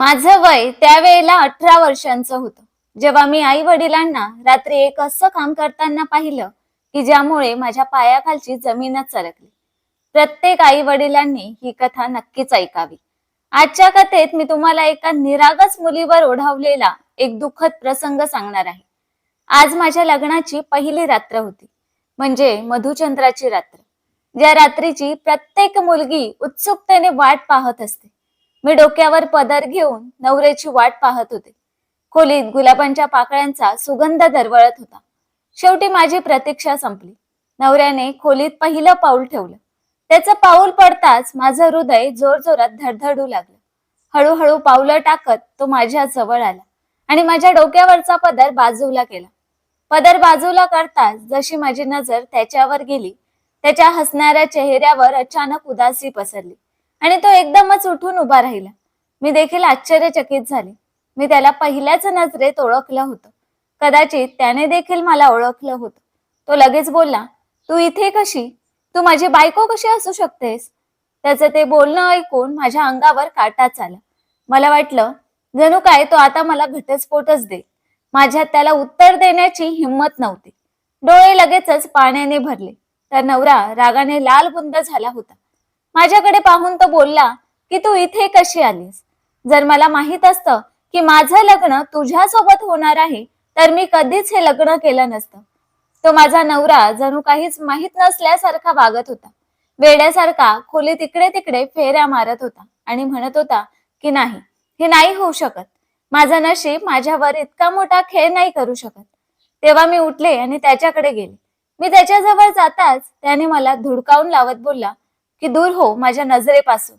माझं वय त्यावेळेला अठरा वर्षांचं होतं. जेव्हा मी आई वडिलांना रात्री एक असं काम करताना पाहिलं की ज्यामुळे माझ्या पायाखालची जमीनच सरकली. प्रत्येक आई वडिलांनी ही कथा नक्कीच ऐकावी. आजच्या कथेत मी तुम्हाला एका निरागस मुलीवर ओढावलेला एक दुःखद प्रसंग सांगणार आहे. आज माझ्या लग्नाची पहिली रात्र होती. म्हणजे मधुचंद्राची रात्र. ज्या रात्रीची प्रत्येक मुलगी उत्सुकतेने वाट पाहत असते. मी डोक्यावर पदर घेऊन नवऱ्याची वाट पाहत होते. खोलीत गुलाबांच्या पाकळ्यांचा सुगंध दरवळत होता. शेवटी माझी प्रतीक्षा संपली. नवऱ्याने खोलीत पहिलं पाऊल ठेवलं. त्याचं पाऊल पडताच माझं हृदय जोरजोरात धडधडू लागलं. हळूहळू पावलं टाकत तो माझ्या जवळ आला आणि माझ्या डोक्यावरचा पदर बाजूला केला. पदर बाजूला करताच जशी माझी नजर त्याच्यावर गेली त्याच्या हसणाऱ्या चेहऱ्यावर अचानक उदासी पसरली. आणि तो एकदमच उठून उभा राहिला. मी देखील आश्चर्यचकित झाले. मी त्याला पहिल्याच नजरेत ओळखलं होतं. कदाचित त्याने देखील मला ओळखलं होतं. तो लगेच बोलला तू इथे कशी? तू माझी बायको कशी असू शकतेस? त्याचं ते बोलणं ऐकून माझ्या अंगावर काटाच आला. मला वाटलं जणू काय तो आता मला घटस्फोटच दे माझ्यात त्याला उत्तर देण्याची हिंमत नव्हती. डोळे लगेचच पाण्याने भरले. तर नवरा रागाने लाल बुंद झाला होता. माझ्याकडे पाहून तो बोलला की तू इथे कशी आलीस? जर मला माहीत असतं की माझं लग्न तुझ्यासोबत होणार आहे तर मी कधीच हे लग्न केलं नसतं. तो माझा नवरा जणू काहीच माहीत नसल्यासारखा वागत होता. वेड्यासारखा खोली तिकडे तिकडे फेऱ्या मारत होता आणि म्हणत होता की नाही हे नाही होऊ शकत. माझं नशीब माझ्यावर इतका मोठा खेळ नाही करू शकत. तेव्हा मी उठले आणि त्याच्याकडे गेले. मी त्याच्याजवळ जाताच त्याने मला धुडकावून लावत बोलला की दूर हो माझ्या नजरेपासून.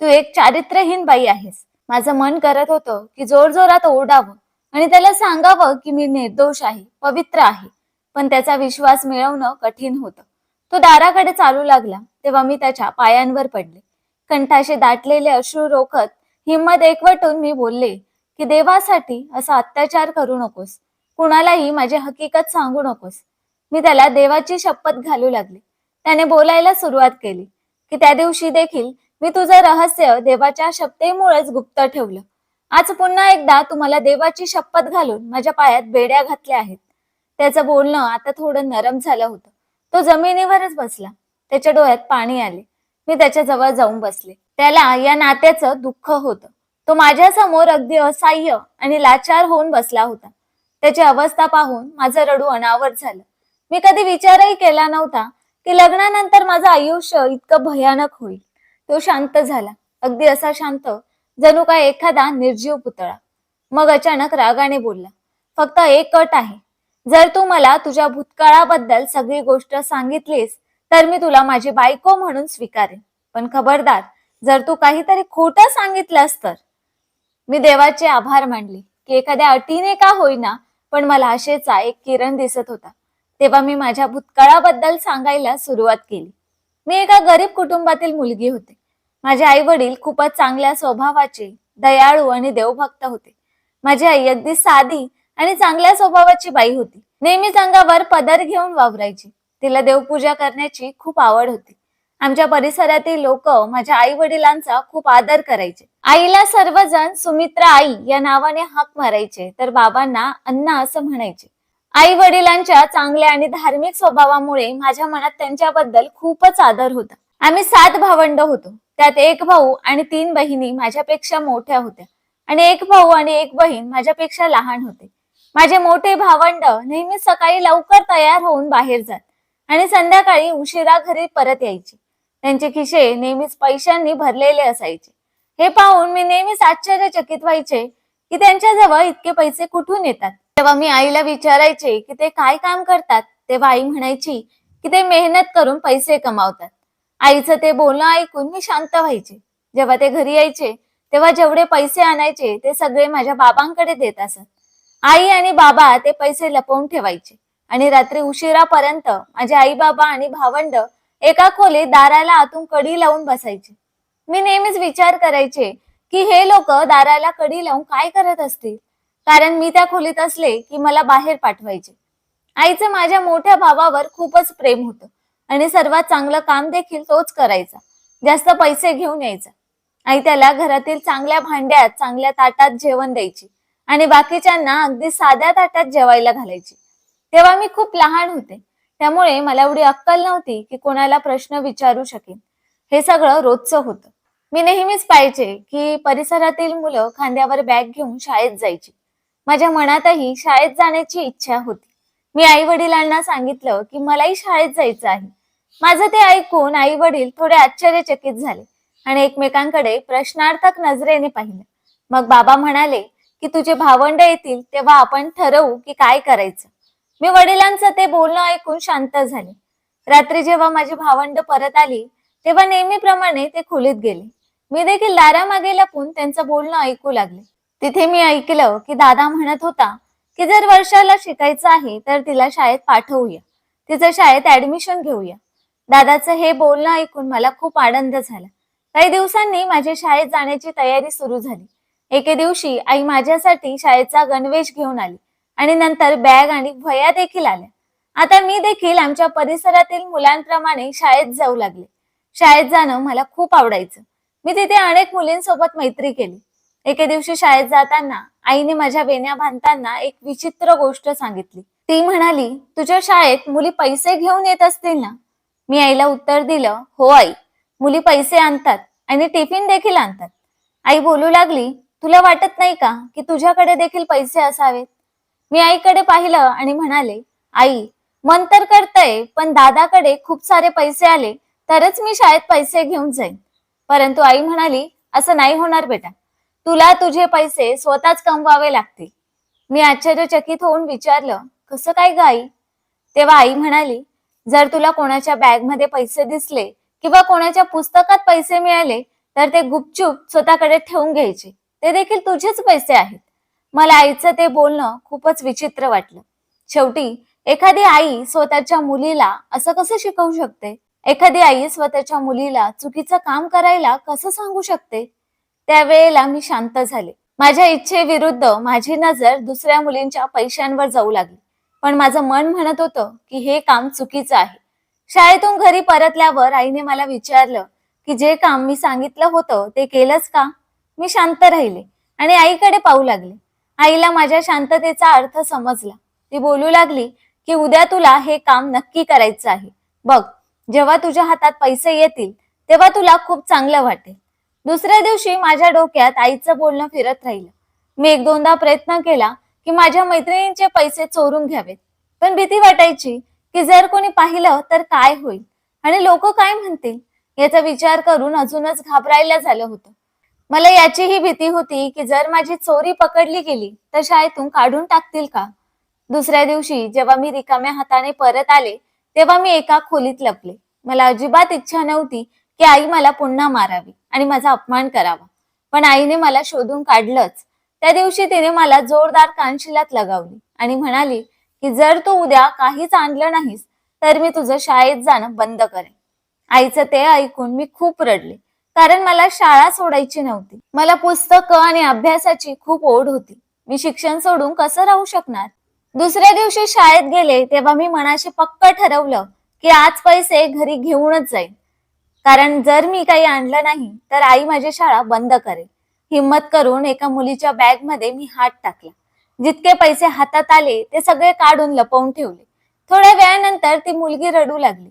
तू एक चारित्र्यहीन बाई आहेस. माझं मन करत होतं की जोरजोरात ओरडावं आणि त्याला सांगावं की मी निर्दोष आहे पवित्र आहे. पण त्याचा विश्वास मिळवणं कठीण होतं. तो दाराकडे चालू लागला तेव्हा मी त्याच्या पायांवर पडले. कंठाशी दाटलेले अश्रू रोखत हिंमत एकवटून मी बोलले की देवासाठी असा अत्याचार करू नकोस. कुणालाही माझी हकीकत सांगू नकोस. मी त्याला देवाची शपथ घालू लागले. त्याने बोलायला सुरुवात केली. की त्या दिवशी देखील मी तुझं रहस्य देवाच्या शपथेमुळेच गुप्त ठेवलं. आज पुन्हा एकदा तुम्हाला देवाची शपथ घालून माझ्या पायात बेड्या घातल्या आहेत. त्याचं बोलणं आता थोडं नरम झालं होतं. तो जमिनीवरच बसला. त्याच्या डोळ्यात पाणी आले. मी त्याच्याजवळ जाऊन बसले. त्याला या नात्याचं दुःख होतं. तो माझ्यासमोर अगदी असह्य आणि लाचार होऊन बसला होता. त्याची अवस्था पाहून माझं रडू अनावर झालं. मी कधी विचारही केला नव्हता की लग्नानंतर माझं आयुष्य इतकं भयानक होईल. तो शांत झाला. अगदी असा शांत जणू काय एखादा निर्जीव पुतळा. मग अचानक रागाने बोलला फक्त एक अट आहे. जर तू मला तुझ्या भूतकाळाबद्दल सगळी गोष्ट सांगितलीस तर मी तुला माझी बायको म्हणून स्वीकारेन. पण खबरदार जर तू काहीतरी खोटं सांगितलंस तर. मी देवाचे आभार मानले की एखाद्या अटीने का होईना पण मला आशेचा एक किरण दिसत होता. तेव्हा मी माझ्या भूतकाळाबद्दल सांगायला सुरुवात केली. मी एका गरीब कुटुंबातील मुलगी होते. माझे आई वडील खूपच चांगल्या स्वभावाचे दयाळू आणि देवभक्त होते. माझी आई अगदी साधी आणि चांगल्या स्वभावाची बाई होती. नेहमीच अंगावर पदर घेऊन वावरायची. तिला देवपूजा करण्याची खूप आवड होती. आमच्या परिसरातील लोक माझ्या आई वडिलांचा खूप आदर करायचे. आईला सर्वजण सुमित्रा आई या नावाने हाक मारायचे तर बाबांना अण्णा असं म्हणायचे. आई वडिलांच्या चांगल्या आणि धार्मिक स्वभावामुळे माझ्या मनात त्यांच्याबद्दल खूपच आदर होता. आम्ही सात भावंड होतो. त्यात एक भाऊ आणि तीन बहिणी माझ्यापेक्षा मोठ्या होत्या. आणि एक भाऊ आणि एक बहीण माझ्यापेक्षा लहान होते. माझे मोठे भावंड नेहमी सकाळी लवकर तयार होऊन बाहेर जात आणि संध्याकाळी उशिरा घरी परत यायचे. त्यांचे खिशे नेहमीच पैशांनी भरलेले असायचे. हे पाहून मी नेहमीच आश्चर्यचकित व्हायचे की त्यांच्याजवळ इतके पैसे कुठून येतात? तेव्हा मी आईला विचारायचे की ते काय काम करतात? तेव्हा आई म्हणायची की ते मेहनत करून पैसे कमावतात. आईचं ते बोलणं ऐकून मी शांत व्हायचे. जेव्हा ते घरी यायचे तेव्हा जेवढे पैसे आणायचे ते सगळे माझ्या बाबांकडे देत असत. आई आणि बाबा ते पैसे लपवून ठेवायचे. आणि रात्री उशिरापर्यंत माझे आई बाबा आणि भावंड एका खोलीत दाराला आतून कडी लावून बसायचे. मी नेहमीच विचार करायचे की हे लोक दाराला कडी लावून काय करत असतील? कारण मी त्या खोलीत असले की मला बाहेर पाठवायचे. आईचं माझ्या मोठ्या भावावर खूपच प्रेम होतं आणि सर्वात चांगलं काम देखील तोच करायचा. जास्त पैसे घेऊन यायचा. आई त्याला घरातील चांगल्या भांड्यात चांगल्या ताटात जेवण द्यायची आणि बाकीच्यांना अगदी साध्या ताटात जेवायला घालायची. तेव्हा मी खूप लहान होते. त्यामुळे मला एवढी अक्कल नव्हती की कोणाला प्रश्न विचारू शकेन. हे सगळं रोजचं होतं. मी नेहमीच पाहिजे की परिसरातील मुलं खांद्यावर बॅग घेऊन शाळेत जायची. माझ्या मनातही शाळेत जाण्याची इच्छा होती. मी आई वडिलांना सांगितलं की मलाही शाळेत जायचं आहे. माझं ते ऐकून आई वडील थोडे आश्चर्यचकित झाले आणि एकमेकांकडे प्रश्नार्थक नजरेने पाहिलं. मग बाबा म्हणाले की तुझे भावंड येतील तेव्हा आपण ठरवू की काय करायचं. मी वडिलांचं ते बोलणं ऐकून शांत झाले. रात्री जेव्हा माझी भावंड परत आली तेव्हा नेहमीप्रमाणे ते खोलीत गेले. मी देखील दारामागे लपून त्यांचं बोलणं ऐकू लागले. तिथे मी ऐकलं की दादा म्हणत होता की जर वर्षाला शिकायचं आहे तर तिला शाळेत पाठवूया. तिचं शाळेत ऍडमिशन घेऊया. दादाचं हे बोलणं ऐकून मला खूप आनंद झाला. काही दिवसांनी माझी शाळेत जाण्याची तयारी सुरू झाली. एके दिवशी आई माझ्यासाठी शाळेचा गणवेश घेऊन आली आणि नंतर बॅग आणि भया देखील आल्या. आता मी देखील आमच्या परिसरातील मुलांप्रमाणे शाळेत जाऊ लागले. शाळेत जाणं मला खूप आवडायचं. मी तिथे अनेक मुलींसोबत मैत्री केली. एके दिवशी शाळेत जाताना आईने माझ्या वेण्या बांधताना एक विचित्र गोष्ट सांगितली. ती म्हणाली तुझ्या शाळेत मुली पैसे घेऊन येत असतील ना? मी आईला उत्तर दिलं हो आई मुली पैसे आणतात आणि टिफिन देखील आणतात. आई बोलू लागली तुला वाटत नाही का की तुझ्याकडे देखील पैसे असावेत? मी आईकडे पाहिलं आणि म्हणाले आई मन तर करतय पण दादाकडे खूप सारे पैसे आले तरच मी शाळेत पैसे घेऊन जाईन. परंतु आई म्हणाली असं नाही होणार बेटा. तुला तुझे पैसे स्वतःच कमवावे लागतील. मी आश्चर्यचकित होऊन विचारलं कसं काय ग आई? तेव्हा आई म्हणाली जर तुला कोणाच्या बॅगमध्ये पैसे दिसले किंवा कोणाच्या पुस्तकात पैसे मिळाले तर ते गुपचूप स्वतःकडे ठेवून घ्यायचे. ते देखील तुझेच पैसे आहेत. मला आईचं ते बोलणं खूपच विचित्र वाटलं. शेवटी एखादी आई स्वतःच्या मुलीला असं कसं शिकवू शकते? एखादी आई स्वतःच्या मुलीला चुकीचं काम करायला कसं सांगू शकते? त्यावेळेला मी शांत झाले. माझ्या इच्छेविरुद्ध माझी नजर दुसऱ्या मुलींच्या पैशांवर जाऊ लागली. पण माझं मन म्हणत होतं की हे काम चुकीचं आहे. शाळेतून घरी परतल्यावर आईने मला विचारलं की जे काम मी सांगितलं होतं ते केलंच का? मी शांत राहिले आणि आईकडे पाहू लागले. आईला माझ्या शांततेचा अर्थ समजला. ती बोलू लागली की उद्या तुला हे काम नक्की करायचं आहे. बघ जेव्हा तुझ्या हातात पैसे येतील तेव्हा तुला खूप चांगलं वाटेल. दुसऱ्या दिवशी माझ्या डोक्यात आईचं बोलणं फिरत राहिलं. मी एक दोनदा प्रयत्न केला की माझ्या मैत्रिणींचे पैसे चोरून घ्यावेत. पण भीती वाटायची की जर कोणी पाहिलं तर काय होईल? आणि लोक काय म्हणतील? याचा विचार करून अजूनच घाबरायला झालं होतं. मला याचीही भीती होती की जर माझी चोरी पकडली गेली तर शाळेतून काढून टाकतील का? दुसऱ्या दिवशी जेव्हा मी रिकाम्या हाताने परत आले तेव्हा मी एका खोलीत लपले. मला अजिबात इच्छा नव्हती की आई मला पुन्हा मारावी आणि माझा अपमान करावा. पण आईने मला शोधून काढलंच. त्या दिवशी तिने मला जोरदार कानशिलात लगावली आणि म्हणाली की जर तू उद्या काहीच आणलं नाहीस तर मी तुझं शाळेत जाणं बंद करेन. आईचं ते ऐकून मी खूप रडले कारण मला शाळा सोडायची नव्हती. मला पुस्तकं आणि अभ्यासाची खूप ओढ होती. मी शिक्षण सोडून कसं राहू शकणार? दुसऱ्या दिवशी शाळेत गेले तेव्हा मी मनाशी पक्क ठरवलं की आज पैसे घरी घेऊनच जाईन. कारण जर मी काही आणलं नाही तर आई माझी शाळा बंद करेल. हिम्मत करून एका मुलीच्या बॅगमध्ये मी हात टाकला. जितके पैसे हातात आले ते सगळे काढून लपवून ठेवले. थोड्या वेळानंतर ती मुलगी रडू लागली.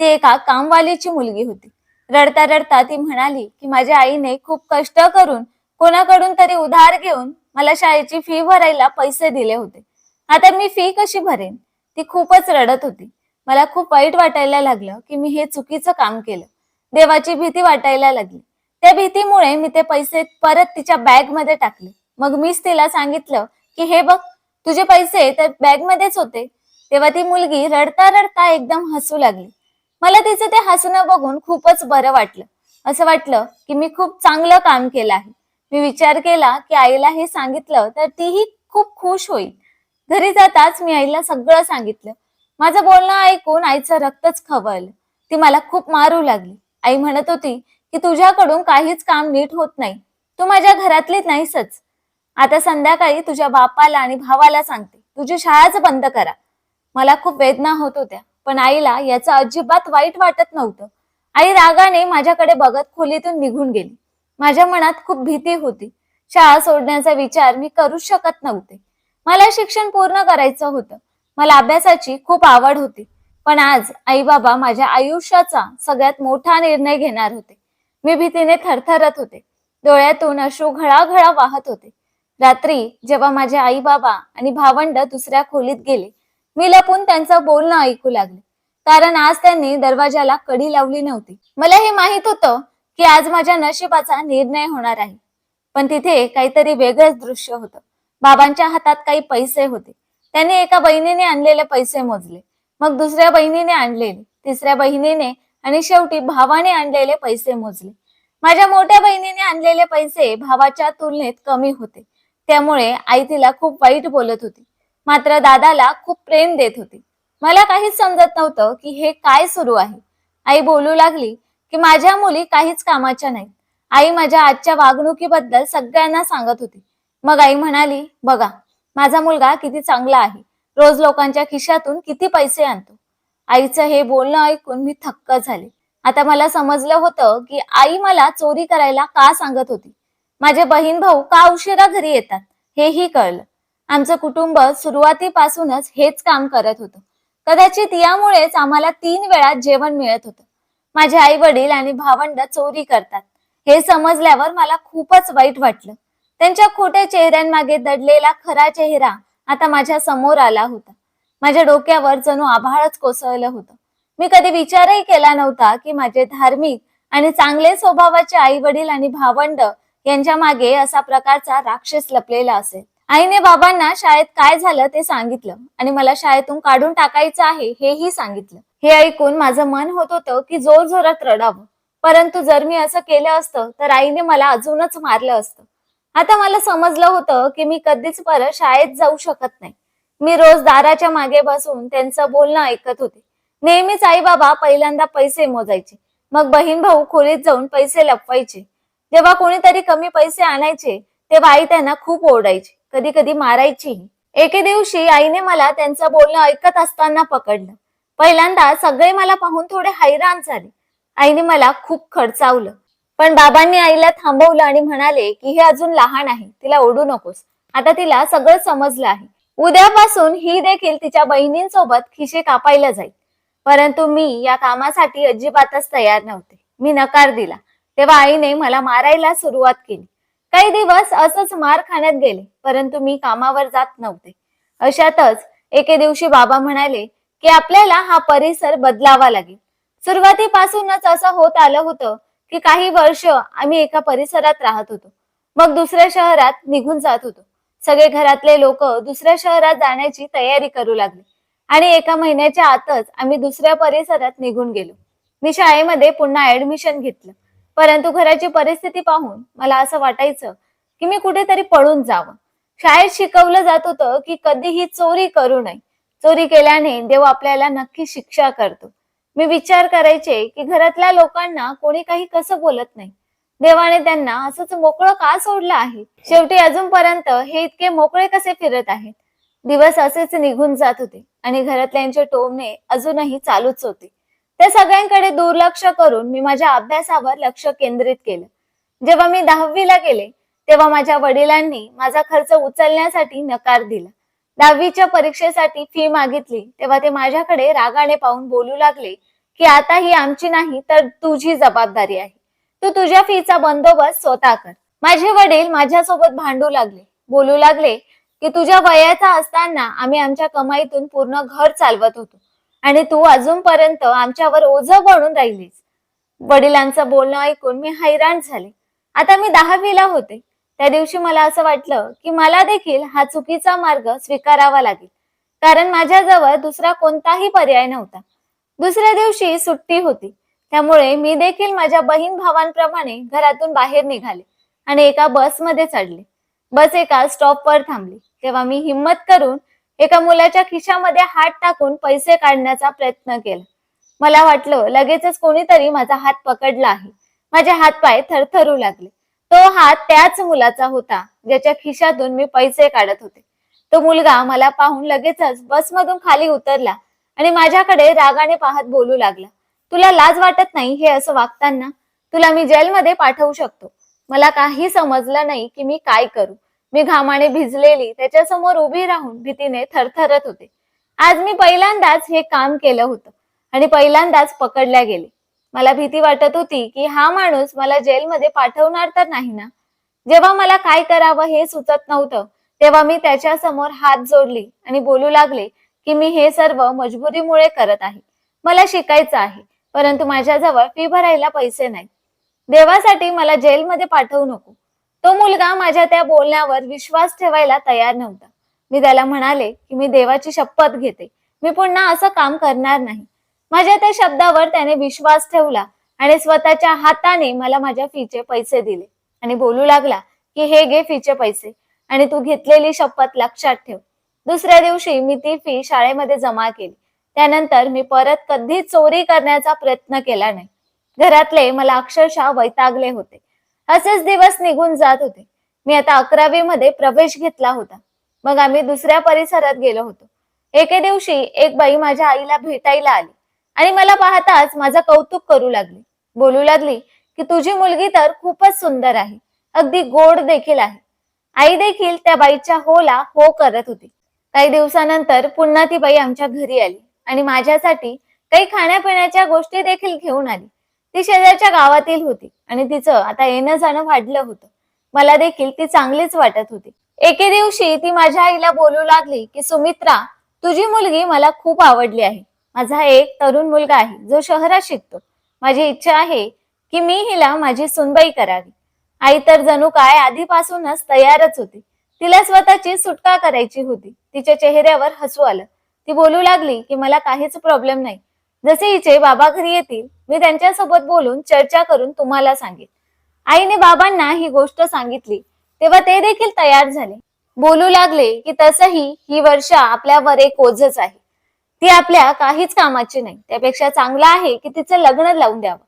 ती एका कामवालीची मुलगी होती. रडता रडता ती म्हणाली की माझ्या आईने खूप कष्ट करून कोणाकडून तरी उधार घेऊन मला शाळेची फी भरायला पैसे दिले होते. आता मी फी कशी भरेन? ती खूपच रडत होती. मला खूप वाईट वाटायला लागलं की मी हे चुकीचं काम केलं. देवाची भीती वाटायला लागली. त्या भीतीमुळे मी ते पैसे परत तिच्या बॅगमध्ये टाकले. मग मीच तिला सांगितलं की हे बघ तुझे पैसे तर बॅग मध्येच होते. तेव्हा ती मुलगी रडता रडता एकदम हसू लागली. मला तिचं ते हसणं बघून खूपच बरं वाटलं. असं वाटलं की मी खूप चांगलं काम केलं आहे. मी विचार केला की आईला हे सांगितलं तर तीही खूप खुश होईल. घरी जाताच मी आईला सगळं सांगितलं. माझं बोलणं ऐकून आईचं रक्तच खवळलं. ती मला खूप मारू लागली. आई म्हणत होती की तुझ्याकडून काहीच काम नीट होत नाही. तू माझ्या घरातलीच नाहीसच. आता संध्याकाळी तुझ्या बापाला आणि भावाला सांगते. तुझी शाळाच बंद करा. मला खूप वेदना होत होत्या पण आईला याचं अजिबात वाईट वाटत नव्हतं. आई रागाने माझ्याकडे बघत खोलीतून निघून गेली. माझ्या मनात खूप भीती होती. शाळा सोडण्याचा विचार मी करूच शकत नव्हते. मला शिक्षण पूर्ण करायचं होतं. मला अभ्यासाची खूप आवड होती. पण आज आई बाबा माझ्या आयुष्याचा सगळ्यात मोठा निर्णय घेणार होते. मी भीतीने थरथरत होते. डोळ्यातून अश्रू घळाघळा वाहत होते. रात्री जेव्हा माझे आई बाबा आणि भावंड दुसऱ्या खोलीत गेले मी लपून त्यांचं बोलणं ऐकू लागले. कारण आज त्यांनी दरवाजाला कडी लावली नव्हती. मला हे माहीत होतं की आज माझ्या नशिबाचा निर्णय होणार आहे. पण तिथे काहीतरी वेगळंच दृश्य होतं. बाबांच्या हातात काही पैसे होते. त्यांनी एका बहिणीने आणलेले पैसे मोजले. मग दुसऱ्या बहिणीने आणलेले तिसऱ्या बहिणीने आणि शेवटी भावाने आणलेले पैसे मोजले. माझ्या मोठ्या बहिणीने आणलेले पैसे भावाच्या तुलनेत कमी होते. त्यामुळे आई तिला खूप वाईट बोलत होती. मात्र दादाला खूप प्रेम देत होती. मला काहीच समजत नव्हतं की हे काय सुरू आहे. आई बोलू लागली की माझ्या मुली काहीच कामाच्या नाहीत. आई माझ्या आजच्या वागणुकीबद्दल सगळ्यांना सांगत होती. मग आई म्हणाली बघा माझा मुलगा किती चांगला आहे. रोज लोकांच्या खिशातून किती पैसे आणतो? आईचं हे बोलणं ऐकून मी थक्क झाले. आता मला समजलं होतं की आई मला चोरी करायला का सांगत होती? माझे बहीण भाऊ का उशिरा घरी येतात? हेही कळलं. आमचं कुटुंब सुरुवातीपासूनच हेच काम करत होतं. कदाचित यामुळेच आम्हाला तीन वेळा जेवण मिळत होतं. माझे आई वडील आणि भावंड चोरी करतात. हे समजल्यावर मला खूपच वाईट वाटलं. त्यांच्या खोट्या चेहऱ्यांमागे दडलेला खरा चेहरा आता माझ्यासमोर आला होता. माझ्या डोक्यावर जणू आभाळच कोसळलं होतं. मी कधी विचारही केला नव्हता की माझे धार्मिक आणि चांगले स्वभावाचे आई वडील आणि भावंड यांच्या मागे असा प्रकारचा राक्षस लपलेला असेल. आईने बाबांना शाळेत काय झालं ते सांगितलं आणि मला शाळेतून काढून टाकायचं आहे हेही सांगितलं. हे ऐकून माझं मन होत होतं की जोर जोरात रडावं. परंतु जर मी असं केलं असतं तर आईने मला अजूनच मारलं असतं. आता मला समजलं होतं की मी कधीच परत शाळेत जाऊ शकत नाही. मी रोज दाराच्या मागे बसून त्यांचं बोलणं ऐकत होते. नेहमीच आई बाबा पहिल्यांदा पैसे मोजायचे. मग बहीण भाऊ खोलीत जाऊन पैसे लपवायचे. जेव्हा कोणीतरी कमी पैसे आणायचे तेव्हा आई त्यांना खूप ओरडायची. कधी कधी मारायची. एके दिवशी आईने मला त्यांचं बोलणं ऐकत असताना पकडलं. पहिल्यांदा सगळे मला पाहून थोडे हैराण झाले. आईने मला खूप खडचावलं. पण बाबांनी आईला थांबवलं आणि म्हणाले की हे अजून लहान आहे तिला ओढू नकोस. आता तिला सगळं समजलं आहे. उद्यापासून ही देखील तिच्या बहिणींसोबत खिशे कापायला जाईल. परंतु मी या कामासाठी अजिबातच तयार नव्हते. मी नकार दिला. तेव्हा आईने मला मारायला सुरुवात केली. काही दिवस असंच मार खाण्यात गेले परंतु मी कामावर जात नव्हते. अशातच एके दिवशी बाबा म्हणाले की आपल्याला हा परिसर बदलावा लागेल. सुरुवातीपासूनच असं होत आलं होतं की काही वर्ष आम्ही एका परिसरात राहत होतो. मग दुसऱ्या शहरात निघून जात होतो. सगळे घरातले लोक दुसऱ्या शहरात जाण्याची तयारी करू लागले. आणि एका महिन्याच्या आतच आम्ही दुसऱ्या परिसरात निघून गेलो. मी शाळेमध्ये पुन्हा ऍडमिशन घेतलं. परंतु घराची परिस्थिती पाहून मला असं वाटायचं की मी कुठेतरी पळून जावं. शाळेत शिकवलं जात होतं की कधीही चोरी करू नये. चोरी केल्याने देव आपल्याला नक्की शिक्षा करतो. मी विचार करायचे की घरातल्या लोकांना कोणी काही कसं बोलत नाही. देवाने त्यांना असंच मोकळं का सोडलं आहे? शेवटी अजूनपर्यंत हे इतके मोकळे कसे फिरत आहेत? दिवस असेच निघून जात होते आणि घरातल्यांचे टोमणे अजूनही चालूच होते. त्या सगळ्यांकडे दुर्लक्ष करून मी माझ्या अभ्यासावर लक्ष केंद्रित केलं. जेव्हा मी दहावीला गेले तेव्हा माझ्या वडिलांनी माझा खर्च उचलण्यासाठी नकार दिला. दहावीच्या परीक्षेसाठी फी मागितली. तेव्हा ते माझ्याकडे रागाने पाहून बोलू लागले की आता ही आमची नाही तर तुझी जबाबदारी आहे. तू तुझ्या फीचा बंदोबस्त स्वतः कर. माझे वडील माझ्यासोबत भांडू लागले. बोलू लागले की तुझ्या वयाचा असताना आम्ही आमच्या कमाईतून पूर्ण घर चालवत होतो आणि तू अजूनपर्यंत आमच्यावर ओझ बनून राहिलीस. वडिलांचं बोलणं ऐकून मी हैराण झाले. आता मी दहावीला होते. त्या दिवशी मला असं वाटलं की मला देखील हा चुकीचा मार्ग स्वीकारावा लागेल. कारण माझ्याजवळ दुसरा कोणताही पर्याय नव्हता. दुसऱ्या दिवशी सुट्टी होती. त्यामुळे मी देखील माझ्या बहीण भावांप्रमाणे घरातून बाहेर निघाले आणि एका बसमध्ये चढले. बस एका स्टॉपवर थांबली. तेव्हा मी हिंमत करून एका मुलाच्या खिशामध्ये हात टाकून पैसे काढण्याचा प्रयत्न केला. मला वाटलं लगेचच कोणीतरी माझा हात पकडला आहे. माझे हातपाय थरथरू लागले. तो हात त्याच मुलाचा होता ज्याच्या खिशातून मी पैसे काढत होते. तो मुलगा मला पाहून लगेचच बसमधून खाली उतरला आणि माझ्याकडे रागाने पाहत बोलू लागला. तुला लाज वाटत नाही हे असं वागताना? तुला मी जेलमध्ये पाठवू शकतो. मला काही समजलं नाही की मी काय करू. मी घामाने भिजलेली त्याच्यासमोर उभी राहून भीतीने थरथरत होते. आज मी पहिल्यांदाच हे काम केलं होतं आणि पहिल्यांदाच पकडल्या गेले. मला भीती वाटत होती की हा माणूस मला जेलमध्ये पाठवणार तर नाही ना? जेव्हा मला काय करावं हे सुचत नव्हतं तेव्हा मी त्याच्यासमोर हात जोडली आणि बोलू लागले की मी हे सर्व मजबुरीमुळे करत आहे. मला शिकायचं आहे परंतु माझ्याजवळ फी भरायला पैसे नाही. देवासाठी मला जेलमध्ये पाठवू नको. तो मुलगा माझ्या त्या बोलण्यावर विश्वास ठेवायला तयार नव्हता. मी त्याला म्हणाले की मी देवाची शपथ घेते. मी पुन्हा असं काम करणार नाही. माझ्या त्या शब्दावर त्याने विश्वास ठेवला आणि स्वतःच्या हाताने मला माझ्या फीचे पैसे दिले. आणि बोलू लागला की हे घे फीचे पैसे आणि तू घेतलेली शपथ लक्षात ठेव. दुसऱ्या दिवशी मी ती फी शाळेमध्ये जमा केली. त्यानंतर मी परत कधी चोरी करण्याचा प्रयत्न केला नाही. घरातले मला अक्षरशः वैतागले होते. असेच दिवस निघून जात होते. मी आता अकरावी मध्ये प्रवेश घेतला होता. मग आम्ही दुसऱ्या परिसरात गेलो होतो. एके दिवशी एक बाई माझ्या आईला भेटायला आली. आणि मला पाहताच माझं कौतुक करू लागली. बोलू लागली की तुझी मुलगी तर खूपच सुंदर आहे. अगदी गोड देखील आहे. आई देखील त्या बाईच्या होला हो करत होती. काही दिवसानंतर पुन्हा ती बाई आमच्या घरी आली आणि माझ्यासाठी काही खाण्यापिण्याच्या गोष्टी देखील घेऊन आली. ती शेजारच्या गावातील होती आणि तिचं आता येणं जाणं वाढलं होतं. मला देखील ती चांगलीच वाटत होती. एके दिवशी ती माझ्या आईला बोलू लागली की सुमित्रा तुझी मुलगी मला खूप आवडली आहे. माझा एक तरुण मुलगा आहे जो शहरात शिकतो. माझी इच्छा आहे की मी हिला माझी सुनबाई करावी. आई तर जणू काय आधीपासूनच तयारच होती. तिला स्वतःची सुटका करायची होती. तिच्या चेहऱ्यावर हसू आलं. ती बोलू लागली की मला काहीच प्रॉब्लेम नाही. जसे हिचे बाबा घरी येतील मी त्यांच्यासोबत बोलून चर्चा करून तुम्हाला सांगेन. आईने बाबांना ही गोष्ट सांगितली. तेव्हा ते देखील तयार झाले. बोलू लागले की तसही ही वर्षा आपल्यावर एक ओझच आहे. ती आपल्या काहीच कामाची नाही. त्यापेक्षा चांगलं आहे की तिचं लग्न लावून द्यावं.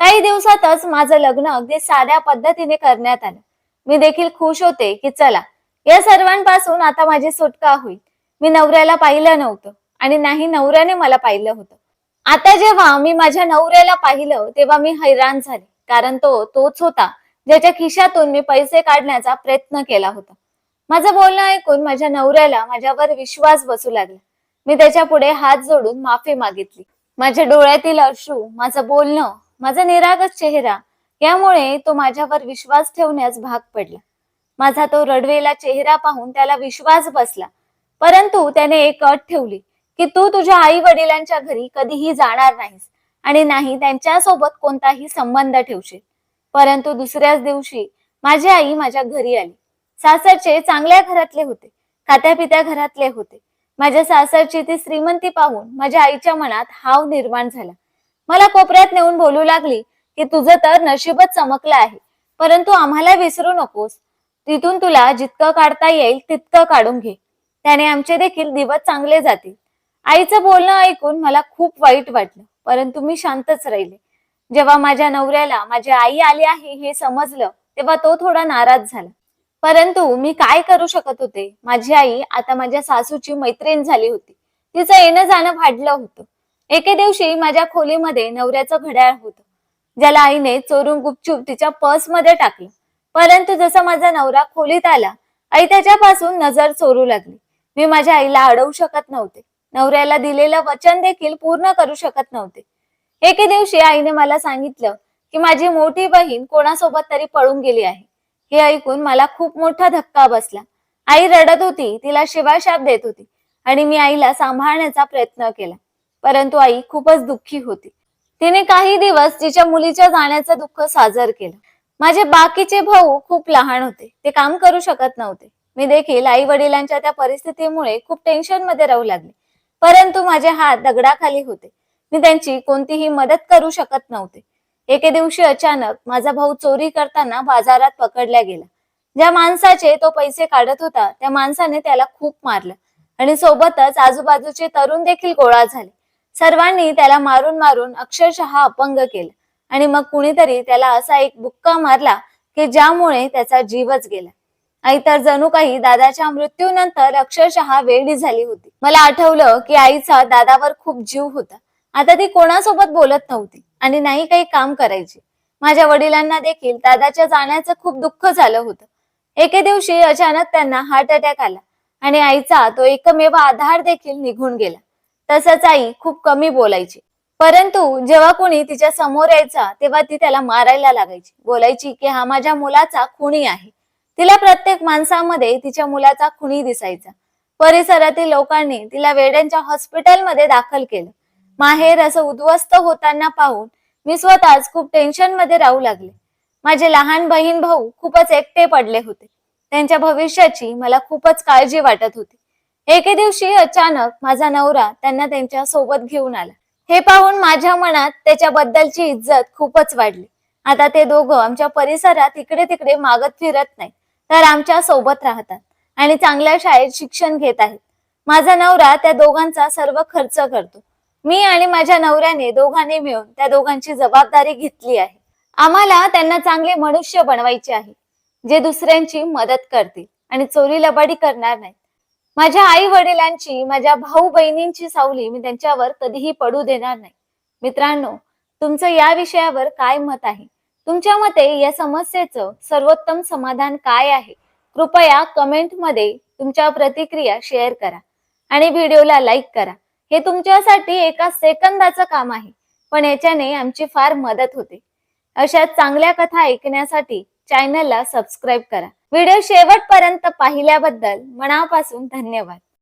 काही दिवसातच माझं लग्न अगदी साध्या पद्धतीने करण्यात आलं. मी देखील खुश होते की चला या सर्वांपासून आता माझी सुटका होईल. मी नवऱ्याला पाहिलं नव्हतं आणि नाही नवऱ्याने मला पाहिलं होतं. आता जेव्हा मी माझ्या नवऱ्याला पाहिलं तेव्हा मी हैराण झाले कारण तो तोच होता ज्याच्या खिशातून मी पैसे काढण्याचा प्रयत्न केला होता. माझं बोलणं ऐकून माझ्या नवऱ्याला माझ्यावर विश्वास बसू लागला. मी त्याच्या पुढे हात जोडून माफी मागितली. माझ्या डोळ्यातील अश्रू माझं बोलणं माझा निरागस चेहरा यामुळे तो माझ्यावर विश्वास ठेवण्यास भाग पडला. माझा तो रडवेला चेहरा पाहून त्याला विश्वास बसला. परंतु त्याने एक अट ठेवली की तू तुझ्या आई वडिलांच्या घरी कधीही जाणार नाहीस आणि नाही त्यांच्यासोबत कोणताही संबंध ठेवशील. परंतु दुसऱ्याच दिवशी माझी आई माझ्या घरी आली. सासरचे चांगल्या घरातले होते खात्यापित्या घरातले होते. माझ्या सासरची ती श्रीमंती पाहून माझ्या आईच्या मनात हाव निर्माण झाला. मला कोपऱ्यात नेऊन बोलू लागली की तुझं तर नशीबच चमकलं आहे परंतु आम्हाला विसरू नकोस. तिथून तुला जितकं काढता येईल तितकं काढून घे. त्याने आमचे देखील दिवस चांगले जातील. आईचं बोलणं ऐकून मला खूप वाईट वाटलं परंतु मी शांतच राहिले. जेव्हा माझ्या नवऱ्याला माझी आई आली आहे हे समजलं तेव्हा तो थोडा नाराज झाला. परंतु मी काय करू शकत होते? माझी आई आता माझ्या सासूची मैत्रीण झाली होती. तिचं येणं जाणं वाढलं होतं. एके दिवशी माझ्या खोलीमध्ये नवऱ्याचं घड्याळ होतं. ज्याला आईने चोरून गुपचूप तिच्या पर्समध्ये टाकलं. परंतु जसा माझा नवरा खोलीत आला आई त्याच्यापासून नजर चोरू लागली. मी माझ्या आईला अडवू शकत नव्हते. नवऱ्याला दिलेलं वचन देखील पूर्ण करू शकत नव्हते. एके दिवशी आईने मला सांगितलं की माझी मोठी बहीण कोणासोबत तरी पळून गेली आहे. हे ऐकून मला खूप मोठा धक्का बसला. आई रडत होती तिला शिवाशाप देत होती आणि मी आईला सांभाळण्याचा प्रयत्न केला. परंतु आई खूपच दुःखी होती. तिने काही दिवस तिच्या मुलीच्या जाण्याचं दुःख साजर केलं. माझे बाकीचे भाऊ खूप लहान होते. ते काम करू शकत नव्हते. मी देखील आई वडिलांच्या त्या परिस्थितीमुळे खूप टेन्शनमध्ये राहू लागले. परंतु माझे हात दगडाखाली होते. मी त्यांची कोणतीही मदत करू शकत नव्हते. एके दिवशी अचानक माझा भाऊ चोरी करताना बाजारात पकडला गेला. ज्या माणसाचे तो पैसे काढत होता त्या माणसाने त्याला खूप मारलं आणि सोबतच आजूबाजूचे तरुण देखील गोळा झाले. सर्वांनी त्याला मारून मारून अक्षरशः अपंग केलं आणि मग कुणीतरी त्याला असा एक बुक्का मारला की ज्यामुळे त्याचा जीवच गेला. आई तर जणू काही दादाच्या मृत्यूनंतर अक्षरशः वेडी झाली होती. मला आठवलं की आईचा दादावर खूप जीव होता. आता ती कोणासोबत बोलत नव्हती. आणि नाही काही काम करायची. माझ्या वडिलांना देखील दादाच्या जाण्याचं खूप दुःख झालं होतं. एके दिवशी अचानक त्यांना हार्ट अटॅक आला आणि आईचा तो एकमेव आधार देखील निघून गेला. तसंच आई खूप कमी बोलायची. परंतु जेव्हा कोणी तिच्या समोर यायचा तेव्हा ती त्याला मारायला लागायची. बोलायची की हा माझ्या मुलाचा खुणी आहे. तिला प्रत्येक माणसामध्ये तिच्या मुलाचा खुणी दिसायचा. परिसरातील लोकांनी तिला वेड्यांच्या हॉस्पिटलमध्ये दाखल केलं. माहेर असं उद्ध्वस्त होताना पाहून मी स्वतःच खूप टेन्शनमध्ये राहू लागले. माझे लहान बहीण भाऊ खूपच एकटे पडले होते. त्यांच्या भविष्याची मला खूपच काळजी वाटत होती. एके दिवशी अचानक माझा नवरा त्यांना त्यांच्यासोबत घेऊन आला. हे पाहून माझ्या मनात त्याच्याबद्दलची इज्जत खूपच वाढली. आता ते दोघं आमच्या परिसरात इकडे तिकडे मागत फिरत नाही तर आमच्यासोबत राहतात आणि चांगल्या शाळेत शिक्षण घेत आहेत. माझा नवरा त्या दोघांचा सर्व खर्च करतो. मी आणि माझ्या नवऱ्याने दोघांनी मिळून त्या दोघांची जबाबदारी घेतली आहे. आम्हाला त्यांना चांगले मनुष्य बनवायचे आहे जे दुसऱ्यांची मदत करतील आणि चोरी लबाडी करणार नाहीत. माझ्या आई वडिलांची माझ्या भाऊ बहिणींची सावली मी त्यांच्यावर कधीही पडू देणार नाही. मित्रांनो तुमचं या विषयावर काय मत आहे? तुमच्या मते या समस्येचं सर्वोत्तम समाधान काय आहे? कृपया कमेंटमध्ये तुमच्या प्रतिक्रिया शेअर करा आणि व्हिडिओला लाईक करा. हे तुमच्यासाठी एका सेकंदाचं काम आहे. पण याच्याने आमची फार मदत होते. अशा चांगल्या कथा ऐकण्यासाठी चॅनलला सबस्क्राईब करा. व्हिडिओ शेवटपर्यंत पाहिल्याबद्दल मनापासून धन्यवाद.